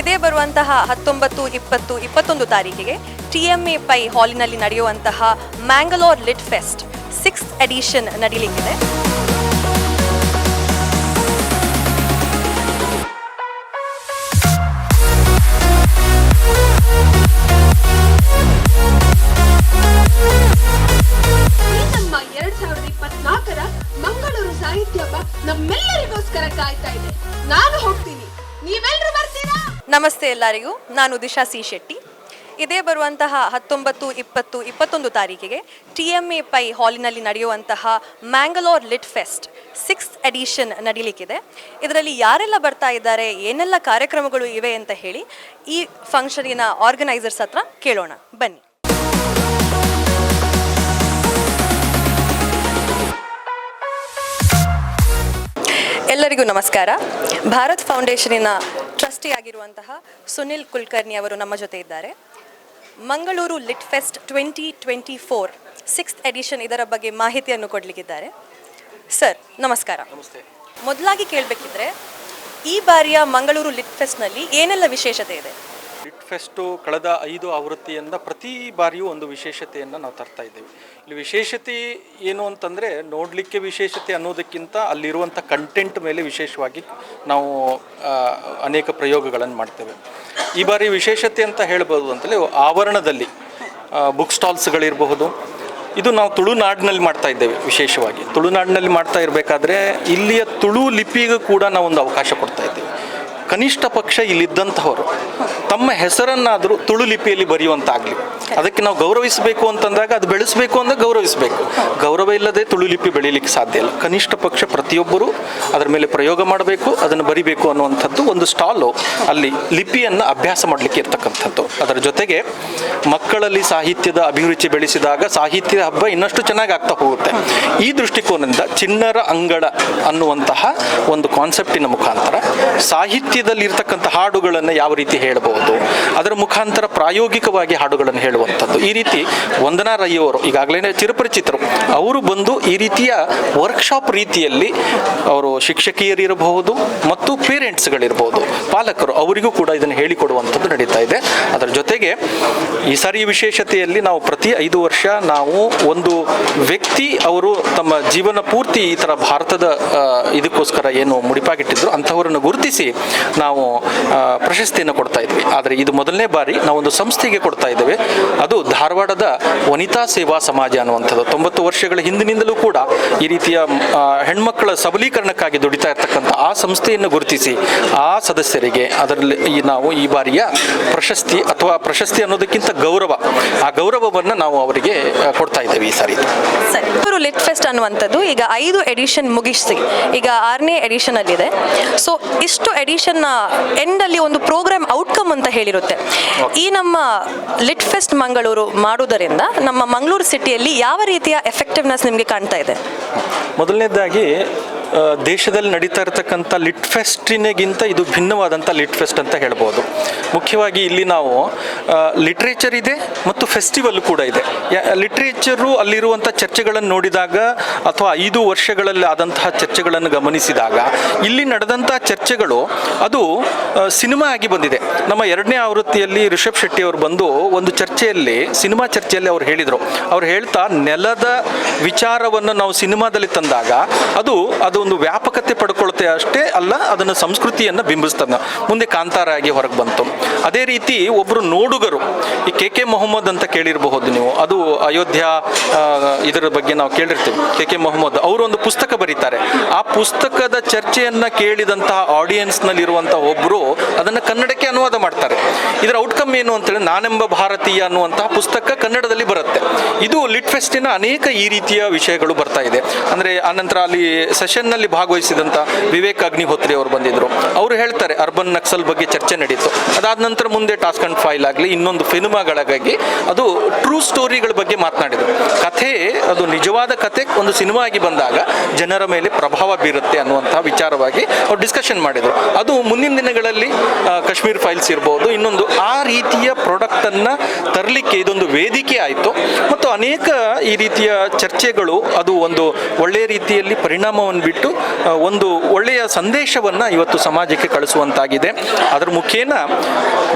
ಇದೇ ಬರುವಂತಹ ಹತ್ತೊಂಬತ್ತು, ಇಪ್ಪತ್ತು, ಇಪ್ಪತ್ತೊಂದು ತಾರೀಕಿಗೆ ಟಿ ಎಂ ಎ ಪೈ ಹಾಲಿನಲ್ಲಿ ನಡೆಯುವಂತಹ Mangalore lit fest six edition ನಡೀಲಿಕ್ಕಿದೆ. ನಮಸ್ತೆ ಎಲ್ಲರಿಗೂ, ನಾನು ದಿಶಾ ಸಿ ಶೆಟ್ಟಿ. ಇದೇ ಬರುವಂತಹ ಹತ್ತೊಂಬತ್ತು, ಇಪ್ಪತ್ತು, ಇಪ್ಪತ್ತೊಂದು ತಾರೀಕಿಗೆ ಟಿ ಎಂ ಎ ಪೈ ಹಾಲಿನಲ್ಲಿ ನಡೆಯುವಂತಹ Mangalore lit fest six edition ನಡೀಲಿಕ್ಕಿದೆ. ಇದರಲ್ಲಿ ಯಾರೆಲ್ಲ ಬರ್ತಾ ಇದ್ದಾರೆ, ಏನೆಲ್ಲ ಕಾರ್ಯಕ್ರಮಗಳು ಇವೆ ಅಂತ ಹೇಳಿ ಈ ಫಂಕ್ಷನಿನ ಆರ್ಗನೈಸರ್ಸ್ ಹತ್ರ ಕೇಳೋಣ. ಬನ್ನಿ. ಎಲ್ಲರಿಗೂ ನಮಸ್ಕಾರ. ಭಾರತ್ ಫೌಂಡೇಶನಿನ ಟ್ರಸ್ಟಿ ಆಗಿರುವಂತಹ ಸುನಿಲ್ ಕುಲಕರ್ಣಿ ಅವರು ನಮ್ಮ ಜೊತೆ ಇದ್ದಾರೆ. Mangaluru lit fest twenty twenty four sixth edition ಇದರ ಬಗ್ಗೆ ಮಾಹಿತಿಯನ್ನು ಕೊಡಲಿಕ್ಕಿದ್ದಾರೆ. ಸರ್ ನಮಸ್ಕಾರ. ನಮಸ್ತೆ. ಮೊದಲಾಗಿ ಕೇಳಬೇಕಿದ್ರೆ ಈ ಬಾರಿಯ ಮಂಗಳೂರು ಲಿಟ್ ಫೆಸ್ಟ್ನಲ್ಲಿ ಏನೆಲ್ಲ ವಿಶೇಷತೆ ಇದೆ? ಫೆಸ್ಟು ಕಳೆದ ಐದು ಆವೃತ್ತಿಯಿಂದ ಪ್ರತಿ ಬಾರಿಯೂ ಒಂದು ವಿಶೇಷತೆಯನ್ನು ನಾವು ತರ್ತಾ ಇದ್ದೇವೆ. ಇಲ್ಲಿ ವಿಶೇಷತೆ ಏನು ಅಂತಂದರೆ ನೋಡಲಿಕ್ಕೆ ವಿಶೇಷತೆ ಅನ್ನೋದಕ್ಕಿಂತ ಅಲ್ಲಿರುವಂಥ ಕಂಟೆಂಟ್ ಮೇಲೆ ವಿಶೇಷವಾಗಿ ನಾವು ಅನೇಕ ಪ್ರಯೋಗಗಳನ್ನು ಮಾಡ್ತೇವೆ. ಈ ಬಾರಿ ವಿಶೇಷತೆ ಅಂತ ಹೇಳ್ಬೋದು ಅಂತಲೇ ಆವರಣದಲ್ಲಿ ಬುಕ್ ಸ್ಟಾಲ್ಸ್ಗಳಿರಬಹುದು ಇದು ನಾವು ತುಳುನಾಡಿನಲ್ಲಿ ಮಾಡ್ತಾ ಇದ್ದೇವೆ ವಿಶೇಷವಾಗಿ. ತುಳುನಾಡಿನಲ್ಲಿ ಮಾಡ್ತಾ ಇರಬೇಕಾದ್ರೆ ಇಲ್ಲಿಯ ತುಳು ಲಿಪಿಗೂ ಕೂಡ ನಾವು ಒಂದು ಅವಕಾಶ ಕೊಡ್ತಾ ಇದ್ದೇವೆ. ಕನಿಷ್ಠ ಪಕ್ಷ ಇಲ್ಲಿದ್ದಂಥವರು ತಮ್ಮ ಹೆಸರನ್ನಾದರೂ ತುಳು ಲಿಪಿಯಲ್ಲಿ ಬರೆಯುವಂತಾಗಲಿ. ಅದಕ್ಕೆ ನಾವು ಗೌರವಿಸಬೇಕು ಅಂತಂದಾಗ ಅದು ಬೆಳೆಸಬೇಕು ಅಂದರೆ ಗೌರವಿಸಬೇಕು. ಗೌರವ ಇಲ್ಲದೆ ತುಳು ಲಿಪಿ ಬೆಳೀಲಿಕ್ಕೆ ಸಾಧ್ಯ ಇಲ್ಲ. ಕನಿಷ್ಠ ಪಕ್ಷ ಪ್ರತಿಯೊಬ್ಬರು ಅದರ ಮೇಲೆ ಪ್ರಯೋಗ ಮಾಡಬೇಕು, ಅದನ್ನು ಬರಿಬೇಕು ಅನ್ನುವಂಥದ್ದು ಒಂದು ಸ್ಟಾಲು ಅಲ್ಲಿ ಲಿಪಿಯನ್ನು ಅಭ್ಯಾಸ ಮಾಡಲಿಕ್ಕೆ ಇರ್ತಕ್ಕಂಥದ್ದು. ಅದರ ಜೊತೆಗೆ ಮಕ್ಕಳಲ್ಲಿ ಸಾಹಿತ್ಯದ ಅಭಿರುಚಿ ಬೆಳೆಸಿದಾಗ ಸಾಹಿತ್ಯದ ಹಬ್ಬ ಇನ್ನಷ್ಟು ಚೆನ್ನಾಗಿ ಆಗ್ತಾ ಹೋಗುತ್ತೆ. ಈ ದೃಷ್ಟಿಕೋನದಿಂದ ಚಿನ್ನರ ಅಂಗಳ ಅನ್ನುವಂತಹ ಒಂದು ಕಾನ್ಸೆಪ್ಟಿನ ಮುಖಾಂತರ ಸಾಹಿತ್ಯದಲ್ಲಿ ಇರ್ತಕ್ಕಂಥ ಹಾಡುಗಳನ್ನು ಯಾವ ರೀತಿ ಹೇಳಬಹುದು? ಅದರ ಮುಖಾಂತರ ಪ್ರಾಯೋಗಿಕವಾಗಿ ಹಾಡುಗಳನ್ನು ಹೇಳುವಂಥದ್ದು. ಈ ರೀತಿ ವಂದನಾ ರೈಯವರು, ಈಗಾಗಲೇ ಚಿರಪರಿಚಿತರು, ಅವರು ಬಂದು ಈ ರೀತಿಯ ವರ್ಕ್ಶಾಪ್ ರೀತಿಯಲ್ಲಿ ಅವರು ಶಿಕ್ಷಕಿಯರಿರಬಹುದು ಮತ್ತು ಪೇರೆಂಟ್ಸ್ಗಳಿರ್ಬೋದು ಪಾಲಕರು ಅವರಿಗೂ ಕೂಡ ಇದನ್ನು ಹೇಳಿಕೊಡುವಂಥದ್ದು ನಡೀತಾ ಇದೆ. ಅದರ ಜೊತೆಗೆ ಈ ಸಾರಿ ವಿಶೇಷತೆಯಲ್ಲಿ ನಾವು ಪ್ರತಿ ಐದು ವರ್ಷ ನಾವು ಒಂದು ವ್ಯಕ್ತಿ ಅವರು ತಮ್ಮ ಜೀವನ ಪೂರ್ತಿ ಈ ಥರ ಭಾರತದ ಇದಕ್ಕೋಸ್ಕರ ಏನು ಮುಡಿಪಾಗಿಟ್ಟಿದ್ರು, ಅಂಥವರನ್ನು ಗುರುತಿಸಿ ನಾವು ಪ್ರಶಸ್ತಿಯನ್ನು ಕೊಡ್ತಾ ಇದ್ವಿ. ಆದರೆ ಇದು ಮೊದಲನೇ ಬಾರಿ ನಾವೊಂದು ಸಂಸ್ಥೆಗೆ ಕೊಡ್ತಾ ಇದ್ದೇವೆ. ಅದು ಧಾರವಾಡದ ವನಿತಾ ಸೇವಾ ಸಮಾಜ ಅನ್ನುವಂಥದ್ದು. ತೊಂಬತ್ತು ವರ್ಷಗಳ ಹಿಂದಿನಿಂದಲೂ ಕೂಡ ಈ ರೀತಿಯ ಹೆಣ್ಮಕ್ಕಳ ಸಬಲೀಕರಣಕ್ಕಾಗಿ ದುಡಿತಾ ಇರ್ತಕ್ಕಂಥ ಆ ಸಂಸ್ಥೆಯನ್ನು ಗುರುತಿಸಿ ಆ ಸದಸ್ಯರಿಗೆ ಅದರಲ್ಲಿ ಈ ನಾವು ಈ ಬಾರಿಯ ಪ್ರಶಸ್ತಿ ಅಥವಾ ಪ್ರಶಸ್ತಿ ಅನ್ನೋದಕ್ಕಿಂತ ಗೌರವ, ಆ ಗೌರವವನ್ನು ನಾವು ಅವರಿಗೆ ಕೊಡ್ತಾ ಇದ್ದೇವೆ ಈ ಸಾರಿ. ಸರಿ ಲಿಟ್ ಫೆಸ್ಟ್ ಅನ್ನುವಂಥದ್ದು ಈಗ ಐದು ಎಡಿಷನ್ ಮುಗಿಸಿ ಈಗ ಆರನೇ ಎಡಿಷನ್ ಅಲ್ಲಿದೆ. ಸೊ, ಇಷ್ಟು ಎಡಿಷನ್ ಎಂಡ್ ಅಲ್ಲಿ ಒಂದು ಪ್ರೋಗ್ರಾಮ್ ಔಟ್ಕಮ್ ಅಂತ ಹೇಳಿರುತ್ತೆ. ಈ ನಮ್ಮ ಲಿಟ್ ಫೆಸ್ಟ್ ಮಂಗಳೂರು ಮಾಡುವುದರಿಂದ ನಮ್ಮ ಮಂಗಳೂರು ಸಿಟಿಯಲ್ಲಿ ಯಾವ ರೀತಿಯ ಎಫೆಕ್ಟಿವ್ನೆಸ್ ನಿಮಗೆ ಕಾಣ್ತಾ ಇದೆ? ಮೊದಲನೇದಾಗಿ ದೇಶದಲ್ಲಿ ನಡೀತಾ ಇರತಕ್ಕಂಥ ಲಿಟ್ ಫೆಸ್ಟಿನಗಿಂತ ಇದು ಭಿನ್ನವಾದಂಥ ಲಿಟ್ ಫೆಸ್ಟ್ ಅಂತ ಹೇಳ್ಬೋದು. ಮುಖ್ಯವಾಗಿ ಇಲ್ಲಿ ನಾವು ಲಿಟ್ರೇಚರ್ ಇದೆ ಮತ್ತು ಫೆಸ್ಟಿವಲ್ ಕೂಡ ಇದೆ. ಲಿಟ್ರೇಚರು ಅಲ್ಲಿರುವಂಥ ಚರ್ಚೆಗಳನ್ನು ನೋಡಿದಾಗ ಅಥವಾ ಐದು ವರ್ಷಗಳಲ್ಲಿ ಆದಂತಹ ಚರ್ಚೆಗಳನ್ನು ಗಮನಿಸಿದಾಗ ಇಲ್ಲಿ ನಡೆದಂಥ ಚರ್ಚೆಗಳು ಅದು ಸಿನಿಮಾ ಆಗಿ ಬಂದಿದೆ. ನಮ್ಮ ಎರಡನೇ ಆವೃತ್ತಿಯಲ್ಲಿ ರಿಷಬ್ ಶೆಟ್ಟಿ ಅವರು ಬಂದು ಒಂದು ಚರ್ಚೆಯಲ್ಲಿ, ಸಿನಿಮಾ ಚರ್ಚೆಯಲ್ಲಿ ಅವ್ರು ಹೇಳಿದರು. ಅವ್ರು ಹೇಳ್ತಾ, ನೆಲದ ವಿಚಾರವನ್ನು ನಾವು ಸಿನಿಮಾದಲ್ಲಿ ತಂದಾಗ ಅದು ಅದು ಒಂದು ವ್ಯಾಪಕತೆ ಪಡ್ಕೊಳುತ್ತೆ ಅಷ್ಟೇ ಅಲ್ಲ, ಅದನ್ನು ಸಂಸ್ಕೃತಿಯನ್ನು ಬಿಂಬಿಸ್ತದೆ. ಮುಂದೆ ಕಾಂತಾರ ಆಗಿ ಹೊರಗೆ ಬಂತು. ಅದೇ ರೀತಿ ಒಬ್ಬರು ನೋಡುಗರು, ಈ ಕೆ ಕೆ ಮೊಹಮ್ಮದ್ ಅಂತ ಕೇಳಿರಬಹುದು ನೀವು. ಅದು ಅಯೋಧ್ಯ ಇದರ ಬಗ್ಗೆ ನಾವು ಕೇಳಿರ್ತೀವಿ. ಕೆ ಕೆ ಮೊಹಮ್ಮದ್ ಅವರು ಒಂದು ಪುಸ್ತಕ ಬರೀತಾರೆ. ಆ ಪುಸ್ತಕದ ಚರ್ಚೆಯನ್ನು ಕೇಳಿದಂತಹ ಆಡಿಯನ್ಸ್ನಲ್ಲಿರುವಂಥ ಒಬ್ಬರು ಅದನ್ನು ಕನ್ನಡಕ್ಕೆ ಅನುವಾದ ಮಾಡ್ತಾರೆ. ಇದರ ಔಟ್ಕಮ್ ಏನು ಅಂತೇಳಿ ನಾನೆಂಬ ಭಾರತೀಯ ಅನ್ನುವಂತಹ ಪುಸ್ತಕ ಕನ್ನಡದಲ್ಲಿ ಬರುತ್ತೆ. ಇದು ಲಿಟ್ ಫೆಸ್ಟಿನ ಅನೇಕ ಈ ರೀತಿಯ ವಿಷಯಗಳು ಬರ್ತಾ ಇದೆ. ಅಂದರೆ ಆನಂತರ ಅಲ್ಲಿ ಸೆಷನ್ನಲ್ಲಿ ಭಾಗವಹಿಸಿದಂಥ ವಿವೇಕ್ ಅಗ್ನಿಹೋತ್ರಿ ಅವರು ಬಂದಿದ್ದರು ಅವರು ಹೇಳ್ತಾರೆ, ಅರ್ಬನ್ ನಕ್ಸಲ್ ಬಗ್ಗೆ ಚರ್ಚೆ ನಡೀತು. ಅದಾದ ನಂತರ ಮುಂದೆ ಟಾಸ್ಕ್ ಅಂಡ್ ಫೈಲ್ ಆಗಲಿ, ಇನ್ನೊಂದು ಸಿನಿಮಾಗಳಿಗಾಗಿ ಅದು ಟ್ರೂ ಸ್ಟೋರಿಗಳ ಬಗ್ಗೆ ಮಾತನಾಡಿದರು. ಕಥೆ, ಅದು ನಿಜವಾದ ಕಥೆ, ಒಂದು ಸಿನಿಮಾ ಆಗಿ ಬಂದಾಗ ಜನರ ಮೇಲೆ ಪ್ರಭಾವ ಬೀರುತ್ತೆ ಅನ್ನುವಂಥ ವಿಚಾರವಾಗಿ ಅವ್ರು ಡಿಸ್ಕಷನ್ ಮಾಡಿದರು. ಅದು ಮುಂದಿನ ದಿನಗಳಲ್ಲಿ ಕಾಶ್ಮೀರ್ ಫೈಲ್ಸ್ ಇರ್ಬೋದು, ಇನ್ನೊಂದು ಆ ರೀತಿಯ ಪ್ರಾಡಕ್ಟನ್ನು ತರಲಿಕ್ಕೆ ಇದೊಂದು ವೇದಿಕೆ ಆಯಿತು. ಮತ್ತು ಅನೇಕ ಈ ರೀತಿಯ ಚರ್ಚೆಗಳು, ಅದು ಒಂದು ಒಳ್ಳೆಯ ರೀತಿಯಲ್ಲಿ ಪರಿಣಾಮವನ್ನು ಬಿಟ್ಟು ಆ, ಒಂದು ಒಳ್ಳೆಯ ಸಂದೇಶವನ್ನು ಇವತ್ತು ಸಮಾಜಕ್ಕೆ ಕಳಿಸುವಂತಾಗಿದೆ. ಅದರ ಮುಖೇನ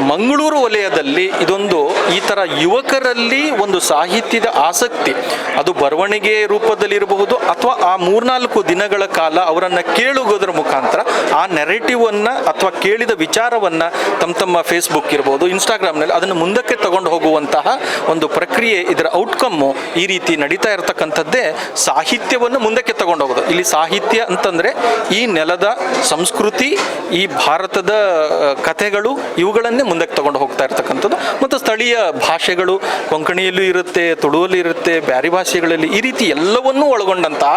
ಮಂಗಳೂರು ವಲಯದಲ್ಲಿ ಇದೊಂದು ಈ ಥರ ಯುವಕರಲ್ಲಿ ಒಂದು ಸಾಹಿತ್ಯದ ಆಸಕ್ತಿ. ಅದು ಬರವಣಿಗೆ ರೂಪದಲ್ಲಿರಬಹುದು ಅಥವಾ ಆ ಮೂರ್ನಾಲ್ಕು ದಿನಗಳ ಕಾಲ ಅವರನ್ನು ಕೇಳುವುದರ ಮುಖಾಂತರ ಆ ನೆರೆಟಿವನ್ನು ಅಥವಾ ಕೇಳಿದ ವಿಚಾರವನ್ನು ತಮ್ಮ ತಮ್ಮ ಫೇಸ್ಬುಕ್ ಇರ್ಬೋದು ಇನ್ಸ್ಟಾಗ್ರಾಮ್ನಲ್ಲಿ ಅದನ್ನು ಮುಂದಕ್ಕೆ ತಗೊಂಡು ಹೋಗುವಂತಹ ಒಂದು ಪ್ರಕ್ರಿಯೆ ಇದರ ಔಟ್ಕಮ್ಮು ಈ ರೀತಿ ನಡೀತಾ ಇರತಕ್ಕಂಥದ್ದೇ ಸಾಹಿತ್ಯವನ್ನು ಮುಂದಕ್ಕೆ ತಗೊಂಡು ಹೋಗೋದು. ಇಲ್ಲಿ ಸಾಹಿತ್ಯ ಅಂತಂದರೆ ಈ ನೆಲದ ಸಂಸ್ಕೃತಿ, ಈ ಭಾರತದ ಕಥೆಗಳು ಇವುಗಳನ್ನೇ ಮುಂದಕ್ಕೆ ತಗೊಂಡು ಹೋಗ್ತಾ ಇರ್ತಕ್ಕಂಥದ್ದು. ಮತ್ತು ಸ್ಥಳೀಯ ಭಾಷೆಗಳು ಕೊಂಕಣಿಯಲ್ಲೂ ಇರುತ್ತೆ, ತುಳುವಲ್ಲಿ ಇರುತ್ತೆ, ಬ್ಯಾರಿ ಭಾಷೆಗಳಲ್ಲಿ ಈ ರೀತಿ ಎಲ್ಲವನ್ನೂ ಒಳಗೊಂಡಂತಹ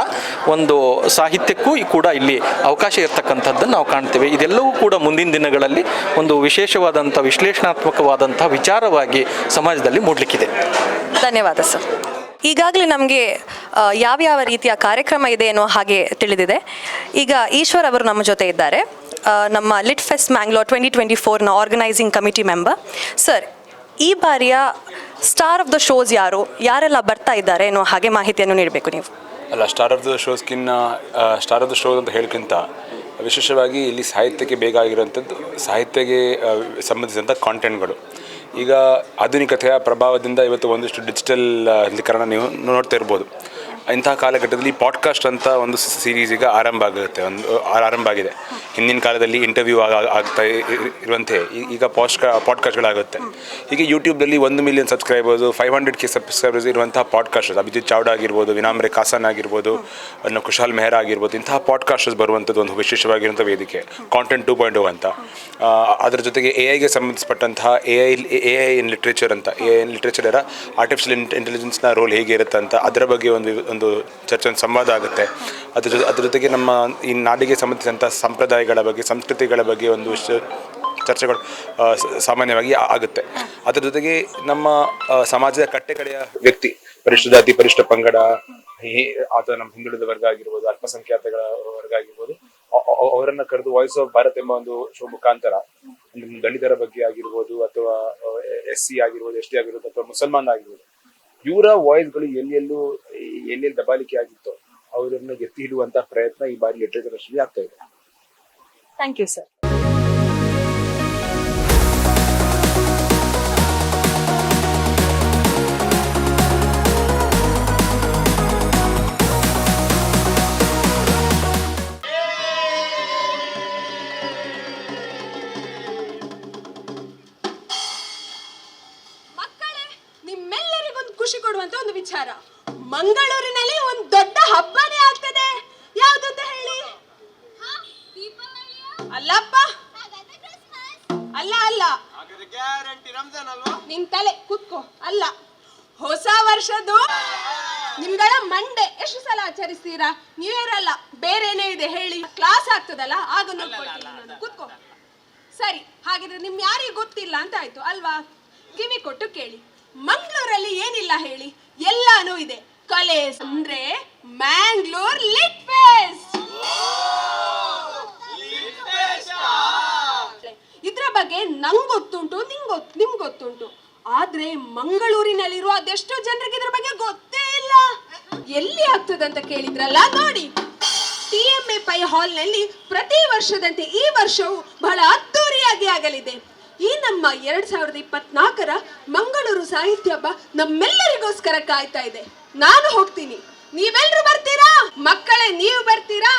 ಒಂದು ಸಾಹಿತ್ಯಕ್ಕೂ ಕೂಡ ಇಲ್ಲಿ ಅವಕಾಶ ಇರತಕ್ಕಂಥದ್ದನ್ನು ನಾವು ಕಾಣ್ತೇವೆ. ಇದೆಲ್ಲವೂ ಕೂಡ ಮುಂದಿನ ದಿನಗಳಲ್ಲಿ ಒಂದು ವಿಶೇಷವಾದಂಥ, ವಿಶ್ಲೇಷಣಾತ್ಮಕವಾದಂಥ ವಿಚಾರವಾಗಿ ಸಮಾಜದಲ್ಲಿ ಮೂಡಲಿಕ್ಕಿದೆ. ಧನ್ಯವಾದ ಸರ್. ಈಗಾಗಲೇ ನಮಗೆ ಯಾವ್ಯಾವ ರೀತಿಯ ಕಾರ್ಯಕ್ರಮ ಇದೆ ಅನ್ನೋ ಹಾಗೆ ತಿಳಿದಿದೆ. ಈಗ ಈಶ್ವರ್ ಅವರು ನಮ್ಮ ಜೊತೆ ಇದ್ದಾರೆ. ನಮ್ಮ lit fest Mangalore twenty twenty ಫೋರ್ನ organising committee member sir ಈ ಬಾರಿಯ ಸ್ಟಾರ್ ಆಫ್ ದ ಶೋಸ್ ಯಾರು? ಯಾರೆಲ್ಲ ಬರ್ತಾ ಇದ್ದಾರೆ ಅನ್ನೋ ಹಾಗೆ ಮಾಹಿತಿಯನ್ನು ನೀಡಬೇಕು ನೀವು. ಅಲ್ಲ ಸ್ಟಾರ್ ಆಫ್ ದ ಶೋಸ್ಕಿನ್ನ ಸ್ಟಾರ್ ಆಫ್ ದ ಶೋ ಅಂತ ಹೇಳೋಕ್ಕಿಂತ ವಿಶೇಷವಾಗಿ ಇಲ್ಲಿ ಸಾಹಿತ್ಯಕ್ಕೆ ಬೇಕಾಗಿರುವಂಥದ್ದು ಸಾಹಿತ್ಯಕ್ಕೆ ಸಂಬಂಧಿಸಿದಂಥ ಕಾಂಟೆಂಟ್ಗಳು ಈಗ ಆಧುನಿಕತೆಯ ಪ್ರಭಾವದಿಂದ ಇವತ್ತು ಒಂದಿಷ್ಟು ಡಿಜಿಟಲ್ ನೀವು ನೋಡ್ತಾ ಇರ್ಬೋದು. ಇಂತಹ ಕಾಲಘಟ್ಟದಲ್ಲಿ ಪಾಡ್ಕಾಸ್ಟ್ ಅಂತ ಒಂದು ಸೀರೀಸ್ ಈಗ ಆರಂಭ ಆಗುತ್ತೆ, ಒಂದು ಆರಂಭ ಆಗಿದೆ. ಹಿಂದಿನ ಕಾಲದಲ್ಲಿ ಇಂಟರ್ವ್ಯೂ ಆಗ್ತಾ ಇ- ಇ- ಇರುವಂತೆ ಈಗ ಪಾಡ್ಕಾ ಪಾಡ್ಕಾಸ್ಟ್ಗಳಾಗುತ್ತೆ ಹೀಗೆ ಯೂಟ್ಯೂಬ್ನಲ್ಲಿ ಒಂದು million subscribers five hundred K subscribers ಇರುವಂತಹ ಪಾಡ್ಕಾಸ್ಟ್ ಅಭಿಜಿತ್ ಚಾವ್ಡಾ ಆಗಿರ್ಬೋದು ವಿನಾಮ್ರೆ ಕಾಸನ್ ಆಗಿರ್ಬೋದು, ಅನ್ನು ಕುಶಾಲ್ ಮೆಹ್ರಾ ಆಗಿರ್ಬೋದು, ಇಂತಹ ಪಾಡ್ಕಾಸ್ಟರ್ಸ್ ಬರುವಂಥದ್ದು ಒಂದು ವಿಶೇಷವಾಗಿರುವಂಥ ವೇದಿಕೆ ಕಾಂಟೆಂಟ್ ಟೂ ಪಾಯಿಂಟ್ ಅಂತ. ಅದರ ಜೊತೆಗೆ ಎ ಐಗೆ ಸಂಬಂಧಪಟ್ಟಂತಹ A I A I in literature ಅಂತ A I in literature artificial ಇಂಟೆಲಿಜೆನ್ಸ್ನ role ಹೇಗೆ ಇರುತ್ತೆ ಅಂತ, ಅದರ ಬಗ್ಗೆ ಒಂದು ಒಂದು ಚರ್ಚೆ, ಒಂದು ಸಂವಾದ ಆಗುತ್ತೆ. ಅದ್ರ ಅದ್ರ ಜೊತೆಗೆ ನಮ್ಮ ಈ ನಾಡಿಗೆ ಸಂಬಂಧಿಸಿದಂಥ ಸಂಪ್ರದಾಯಗಳ ಬಗ್ಗೆ, ಸಂಸ್ಕೃತಿಗಳ ಬಗ್ಗೆ ಒಂದು ಚರ್ಚೆಗಳು ಸಾಮಾನ್ಯವಾಗಿ ಆಗುತ್ತೆ. ಅದ್ರ ಜೊತೆಗೆ ನಮ್ಮ ಸಮಾಜದ ಕಟ್ಟೆಕಡೆಯ ವ್ಯಕ್ತಿ ಪರಿಶಿಷ್ಟ ಜಾತಿ ಪರಿಷ್ಠ ಪಂಗಡ ಆತ ನಮ್ಮ ಹಿಂದುಳಿದ ವರ್ಗ ಆಗಿರ್ಬೋದು, ಅಲ್ಪಸಂಖ್ಯಾತಗಳ ವರ್ಗ ಆಗಿರ್ಬೋದು ಅವರನ್ನ ಕರೆದು ವಾಯ್ಸ್ ಆಫ್ ಭಾರತ್ ಎಂಬ ಒಂದು ಶೋ ಮುಖಾಂತರ ದಲಿತರ ಬಗ್ಗೆ ಆಗಿರ್ಬೋದು, ಅಥವಾ ಎಸ್ ಸಿ ಆಗಿರ್ಬೋದು ಎಸ್ ಟಿ ಆಗಿರ್ಬೋದು, ಅಥವಾ ಮುಸಲ್ಮಾನ್ ಆಗಿರ್ಬೋದು ಇವರ ವಾಯ್ಸ್ಗಳು ಎಲ್ಲೆಲ್ಲೂ, ಎಲ್ಲೆಲ್ಲಿ ದಬಾಲಿಕೆ ಆಗಿತ್ತು, ಅವರನ್ನು ಎತ್ತಿ ಹಿಡುವಂತಹ ಪ್ರಯತ್ನ ಈ ಬಾರಿ ಲಿಟ್ರೇಚರ್ ಅಷ್ಟಲ್ಲಿ ಆಗ್ತಾ ಇದೆ. ಥ್ಯಾಂಕ್ ಯು ಸರ್ ಅಲ್ಲಪ್ಪ! ಅಲ್ಲ ಅಲ್ಲ. ನಿನ್ ತಲೆ ಕೂತ್ಕೋ. ಅಲ್ಲ ಹೊಸ ವರ್ಷದ್ದು ನಿಮ್ಗಳ ಮಂಡೆ ಎಷ್ಟು ಸಲ ಆಚರಿಸ್ತೀರಾ? ನ್ಯೂ ಇಯರ್ ಅಲ್ಲ ಬೇರೆನೇ ಇದೆ ಹೇಳಿ. ಕ್ಲಾಸ್ ಆಗ್ತದಲ್ಲ ಆಗ ನೋಡ್ಕೊಳ್ತೀನಿ ಕೂತ್ಕೋ. ಸರಿ ಹಾಗಿದ್ರೆ ನಿಮ್ ಯಾರಿಗೂ ಗೊತ್ತಿಲ್ಲ ಅಂತ ಆಯ್ತು ಅಲ್ವಾ? ಕಿವಿ ಕೊಟ್ಟು ಕೇಳಿ. ಮಂಗಳೂರಲ್ಲಿ ಏನಿಲ್ಲ ಹೇಳಿ? ಎಲ್ಲಾನು ಇದೆ. ಕಲೆ ಅಂದ್ರೆ ಮ್ಯಾಂಗ್ಳೂರ್ ಲಿಟ್ ಫೆಸ್ಟ್ ಇದ್ರ ಬಗ್ಗೆ ನಂಗ್ ಗೊತ್ತುಂಟು, ನಿಂಗೆ ಗೊತ್ತು ನಿಮ್ಗೆ ಗೊತ್ತುಂಟು. ಆದ್ರೆ ಮಂಗಳೂರಿನಲ್ಲಿರುವ ಅದೆಷ್ಟೋ ಜನರಿಗೆ ಇದ್ರ ಬಗ್ಗೆ ಗೊತ್ತೇ ಇಲ್ಲ. ಎಲ್ಲಿ ಆಗ್ತದಂತ ಕೇಳಿದ್ರಲ್ಲ, ನೋಡಿ. ಟಿಎಂಎ ಪೈ ಹಾಲ್ನಲ್ಲಿ ಪ್ರತಿ ವರ್ಷದಂತೆ ಈ ವರ್ಷವೂ ಬಹಳ ಅದ್ದೂರಿಯಾಗಿ ಆಗಲಿದೆ. ಈ ನಮ್ಮ ಎರಡ್ ಸಾವಿರದ ಇಪ್ಪತ್ನಾಲ್ಕರ ಮಂಗಳೂರು ಸಾಹಿತ್ಯ ಹಬ್ಬ ನಮ್ಮೆಲ್ಲರಿಗೋಸ್ಕರ ಕಾಯ್ತಾ ಇದೆ. ನಾನು ಹೋಗ್ತೀನಿ. ನೀವೆಲ್ರೂ ಬರ್ತೀರಾ? ಮಕ್ಕಳೇ, ನೀವು ಬರ್ತೀರಾ?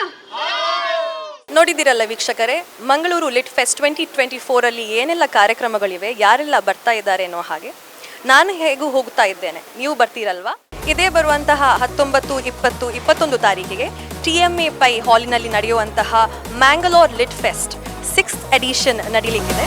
ನೋಡಿದಿರಲ್ಲ ವೀಕ್ಷಕರೇ, Mangaluru lit fest twenty twenty ಫೋರಲ್ಲಿ ಏನೆಲ್ಲ ಕಾರ್ಯಕ್ರಮಗಳಿವೆ, ಯಾರೆಲ್ಲ ಬರ್ತಾ ಇದ್ದಾರೆ ಅನ್ನೋ ಹಾಗೆ ನಾನು ಹೇಗೂ ಹೋಗ್ತಾ ಇದ್ದೇನೆ. ನೀವು ಬರ್ತೀರಲ್ವಾ? ಇದೇ ಬರುವಂತಹ ಹತ್ತೊಂಬತ್ತು, ಇಪ್ಪತ್ತು, ಇಪ್ಪತ್ತೊಂದು ತಾರೀಕಿಗೆ ಟಿ ಎಂ ಎ ಪೈ ಹಾಲಿನಲ್ಲಿ ನಡೆಯುವಂತಹ Mangalore lit fest six edition ನಡೀಲಿಕ್ಕಿದೆ.